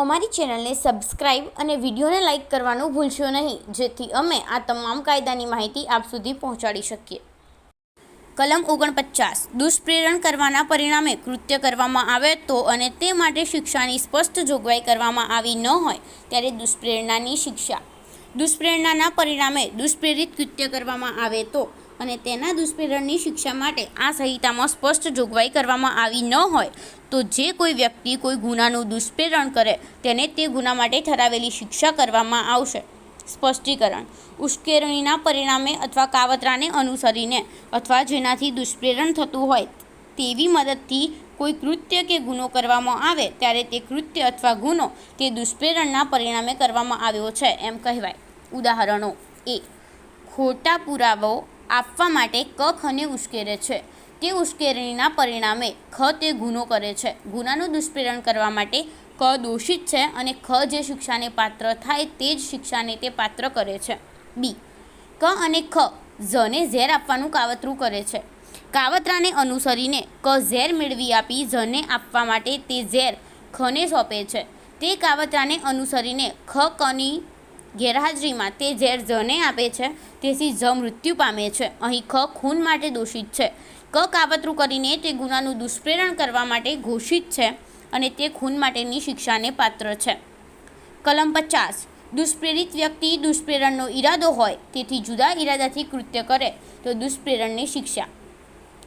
અમારી ચેનલને સબસ્ક્રાઇબ અને વિડીયોને લાઇક કરવાનું ભૂલશો નહીં, જેથી અમે આ તમામ કાયદાની માહિતી આપ સુધી પહોંચાડી શકીએ. કલમ ઓગણપચાસ, દુષ્પ્રેરણ કરવાના પરિણામે કૃત્ય કરવામાં આવે તો અને તે માટે શિક્ષાની સ્પષ્ટ જોગવાઈ કરવામાં આવી ન હોય, ત્યારે દુષ્પ્રેરણાની શિક્ષા. દુષ્પ્રેરણાના પરિણામે દુષ્પ્રેરિત કૃત્ય કરવામાં આવે તો અને તેના દુષ્પ્રેરણની શિક્ષા માટે આ સંહિતામાં સ્પષ્ટ જોગવાઈ કરવામાં આવી ન હોય તો જે કોઈ વ્યક્તિ કોઈ ગુનાનું દુષ્પ્રેરણ કરે તેને તે ગુના માટે ઠરાવેલી શિક્ષા કરવામાં આવશે. સ્પષ્ટીકરણ. ઉશ્કેરણીના પરિણામે અથવા કાવતરાને અનુસરીને અથવા જેનાથી દુષ્પ્રેરણ થતું હોય તેવી મદદથી કોઈ કૃત્ય કે ગુનો કરવામાં આવે ત્યારે તે કૃત્ય અથવા ગુનો તે દુષ્પ્રેરણના પરિણામે કરવામાં આવ્યો છે એમ કહેવાય. ઉદાહરણો. એ. ખોટા પુરાવો આપવા માટે ક ખને ઉશ્કેરે છે. તે ઉશ્કેરણીના પરિણામે ખ તે ગુનો કરે છે. ગુનાનું દુષ્પ્રેરણ કરવા માટે ક દોષિત છે અને ખ જે શિક્ષાને પાત્ર થાય તે જ શિક્ષાને તે પાત્ર કરે છે. બી. ક અને ખ ઝને ઝેર આપવાનું કાવતરું કરે છે. કાવતરાને અનુસરીને ક ઝેર મેળવી આપી ઝને આપવા માટે તે ઝેર ખને સોંપે છે. તે કાવતરાને અનુસરીને ખ કની ગેરહાજરીમાં તે ઝેર ઝને આપે છે, તેથી ઝ મૃત્યુ પામે છે. અહીં ખ ખૂન માટે દોષિત છે. ક કાવતરું કરીને તે ગુનાનું દુષ્પ્રેરણ કરવા માટે ઘોષિત છે અને તે ખૂન માટેની શિક્ષાને પાત્ર છે. કલમ પચાસ. દુષ્પ્રેરિત વ્યક્તિ દુષ્પ્રેરણનો ઈરાદો હોય, તેથી જુદા ઈરાદાથી કૃત્ય કરે તો દુષ્પ્રેરણની શિક્ષા.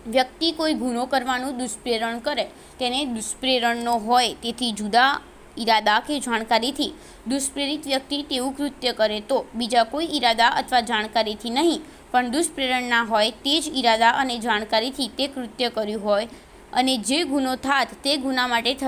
વ્યક્તિ કોઈ ગુનો કરવાનું દુષ્પ્રેરણ કરે, તેને દુષ્પ્રેરણનો હોય, તેથી જુદા ઈરાદા કે જાણકારીથી દુષ્પ્રેરિત વ્યક્તિ તેવું કૃત્ય કરે તો બીજા કોઈ ઈરાદા અથવા જાણકારીથી નહીં. પણ દુષ્પ્રેરણના હોય તે જ ઈરાદા અને જાણકારીથી તે કૃત્ય કર્યું હોય અને જે ગુનો થાત તે ગુના માટે